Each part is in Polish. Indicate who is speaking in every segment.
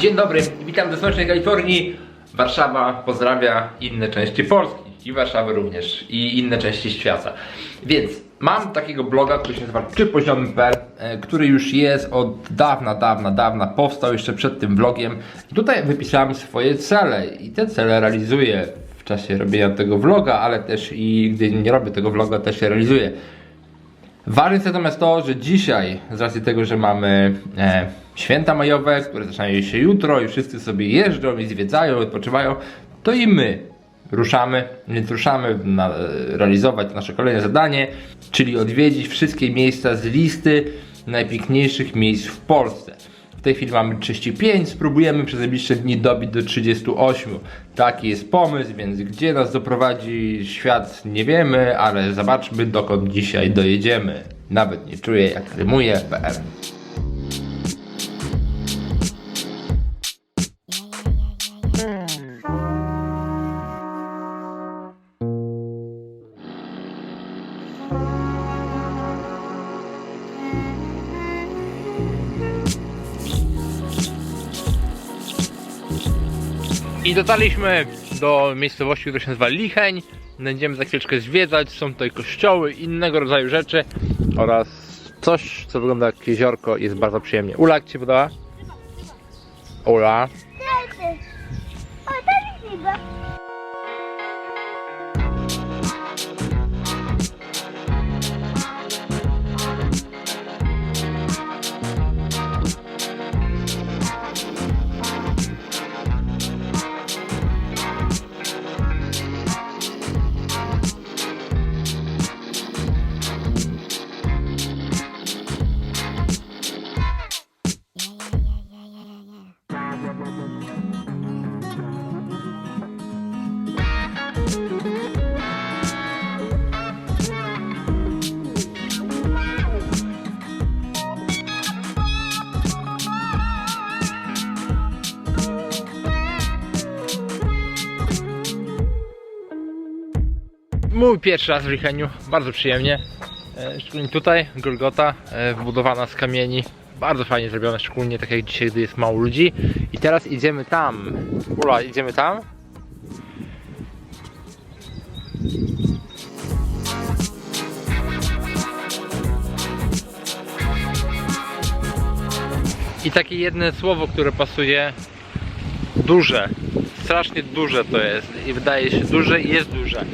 Speaker 1: Dzień dobry, witam ze słonecznej Kalifornii. Warszawa pozdrawia inne części Polski i Warszawy również i inne części świata. Więc mam takiego bloga, który się nazywa czypoziomy.pl, e, który już jest od dawna, dawna, dawna, powstał jeszcze przed tym vlogiem. I tutaj wypisałem swoje cele i te cele realizuję w czasie robienia tego vloga, ale też i gdy nie robię tego vloga, też je realizuję. Ważne jest natomiast to, że dzisiaj, z racji tego, że mamy e, święta majowe, które zaczynają się jutro i wszyscy sobie jeżdżą i zwiedzają, odpoczywają, to i my ruszamy, więc ruszamy na, realizować nasze kolejne zadanie, czyli odwiedzić wszystkie miejsca z listy najpiękniejszych miejsc w Polsce. W tej chwili mamy 35, spróbujemy przez najbliższe dni dobić do 38. Taki jest pomysł, więc gdzie nas doprowadzi świat nie wiemy, ale zobaczmy dokąd dzisiaj dojedziemy. Nawet nie czuję jak rymuje PR. I dotarliśmy do miejscowości, która się nazywa Licheń. Będziemy za chwileczkę zwiedzać. Są tutaj kościoły, innego rodzaju rzeczy oraz coś, co wygląda jak jeziorko jest bardzo przyjemnie. Ula, jak Ci się podoba? Ula. Mój pierwszy raz w Licheniu, bardzo przyjemnie. E, Szczególnie tutaj, Golgota, e, wybudowana z kamieni. Bardzo fajnie zrobione, szczególnie tak jak dzisiaj, gdy jest mało ludzi. I teraz idziemy tam. Ula, idziemy tam? I takie jedno słowo, które pasuje duże. Strasznie duże to jest. I wydaje się duże i jest duże.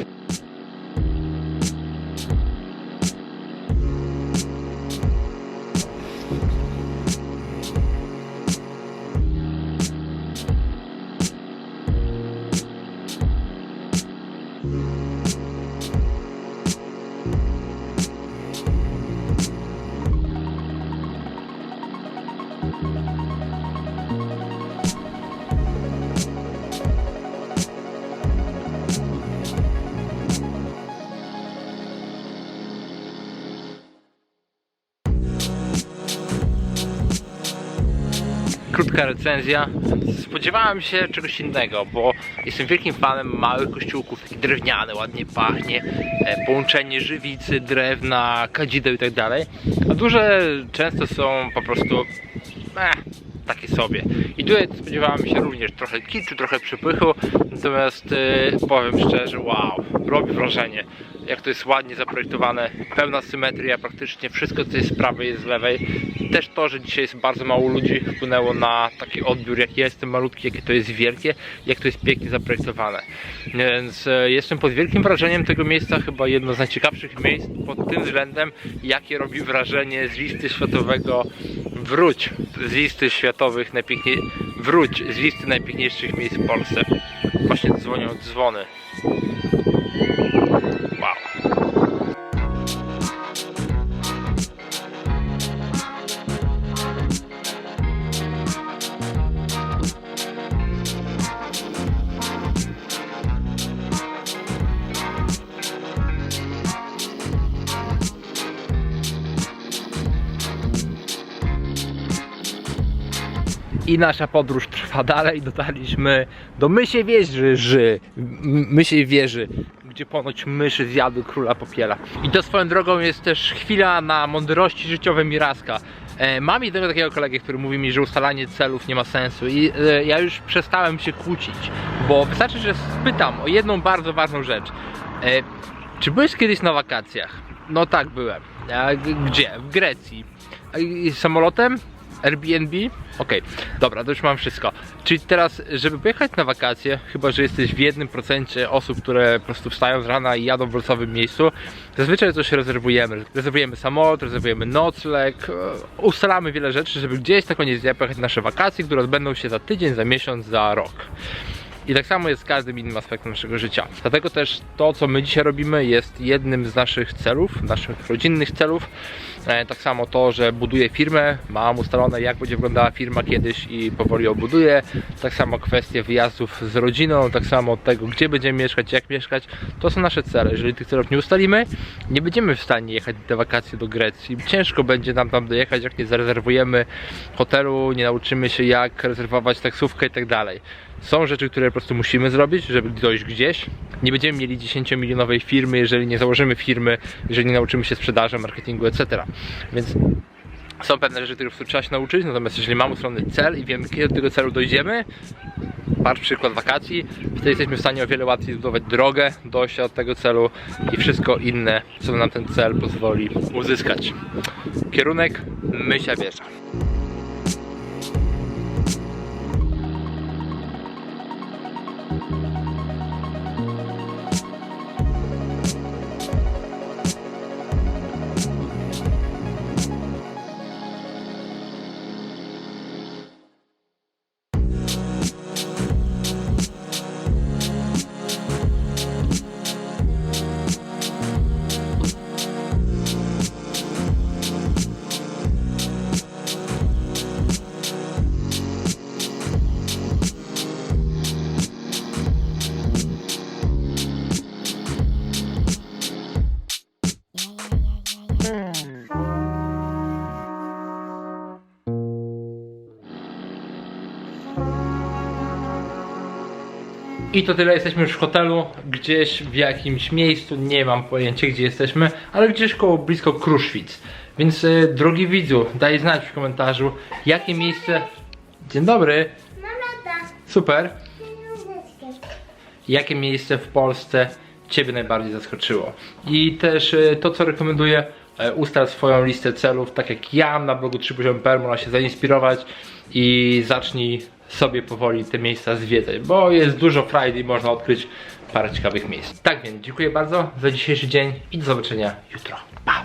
Speaker 1: Krótka recenzja. Spodziewałem się czegoś innego, bo jestem wielkim fanem małych kościółków, taki drewniany, ładnie pachnie, e, połączenie żywicy, drewna, kadzideł i tak dalej. A duże często są po prostu eh, takie sobie. I tutaj spodziewałem się również trochę kiczu, trochę przypychu, natomiast e, powiem szczerze, wow, robi wrażenie jak to jest ładnie zaprojektowane, pełna symetria, praktycznie wszystko co jest z prawej jest z lewej. Też to, że dzisiaj jest bardzo mało ludzi wpłynęło na taki odbiór, jaki jest ten malutki, jakie to jest wielkie, jak to jest pięknie zaprojektowane. Więc e, jestem pod wielkim wrażeniem tego miejsca, chyba jedno z najciekawszych miejsc pod tym względem, jakie robi wrażenie z listy światowego wróć, z listy światowych najpiękniej, wróć z listy najpiękniejszych miejsc w Polsce. Właśnie dzwonią dzwony. I nasza podróż trwa dalej. Dotarliśmy do Mysiej Wieży, Ży- Mysiej Wieży, gdzie ponoć myszy zjadły króla popiela. I to swoją drogą jest też chwila na mądrości życiowe Miraska. E, mam jednego takiego kolegę, który mówi mi, że ustalanie celów nie ma sensu i e, ja już przestałem się kłócić, bo wystarczy, że spytam o jedną bardzo ważną rzecz. E, czy byłeś kiedyś na wakacjach? No tak, byłem. A gdzie? W Grecji. Samolotem? Airbnb? Okej, dobra, to już mam wszystko. Czyli teraz, żeby pojechać na wakacje, chyba że jesteś w jednym procencie osób, które po prostu wstają z rana i jadą w losowym miejscu, zazwyczaj coś rezerwujemy. Rezerwujemy samolot, rezerwujemy nocleg, e, ustalamy wiele rzeczy, żeby gdzieś na koniec dnia pojechać na nasze wakacje, które odbędą się za tydzień, za miesiąc, za rok. I tak samo jest z każdym innym aspektem naszego życia. Dlatego też to, co my dzisiaj robimy, jest jednym z naszych celów, naszych rodzinnych celów. E, Tak samo to, że buduję firmę, mam ustalone, jak będzie wyglądała firma kiedyś i powoli ją buduję. Tak samo kwestie wyjazdów z rodziną, tak samo tego, gdzie będziemy mieszkać, jak mieszkać. To są nasze cele. Jeżeli tych celów nie ustalimy, nie będziemy w stanie jechać te wakacje do Grecji. Ciężko będzie nam tam dojechać, jak nie zarezerwujemy hotelu, nie nauczymy się, jak rezerwować taksówkę i tak dalej. Są rzeczy, które po prostu musimy zrobić, żeby dojść gdzieś. Nie będziemy mieli 10-milionowej firmy, jeżeli nie założymy firmy, jeżeli nie nauczymy się sprzedaży, marketingu, etc. Więc są pewne rzeczy, których trzeba się nauczyć, natomiast jeżeli mamy ustalony cel i wiemy, kiedy do tego celu dojdziemy, patrz przykład wakacji, wtedy jesteśmy w stanie o wiele łatwiej zbudować drogę dojścia do tego celu i wszystko inne, co nam ten cel pozwoli uzyskać. Kierunek Mysia Wieża. I to tyle, jesteśmy już w hotelu, gdzieś w jakimś miejscu, nie mam pojęcia gdzie jesteśmy, ale gdzieś koło blisko Kruszwic. Więc e, drogi widzu, daj znać w komentarzu, jakie miejsce... Dzień dobry, super. Jakie miejsce w Polsce Ciebie najbardziej zaskoczyło? I też e, to, co rekomenduję, e, ustal swoją listę celów, tak jak ja na blogu 3poziom.pl, można się zainspirować i zacznij sobie powoli te miejsca zwiedzać, bo jest dużo frajdy i można odkryć parę ciekawych miejsc. Tak więc, dziękuję bardzo za dzisiejszy dzień i do zobaczenia jutro. Pa!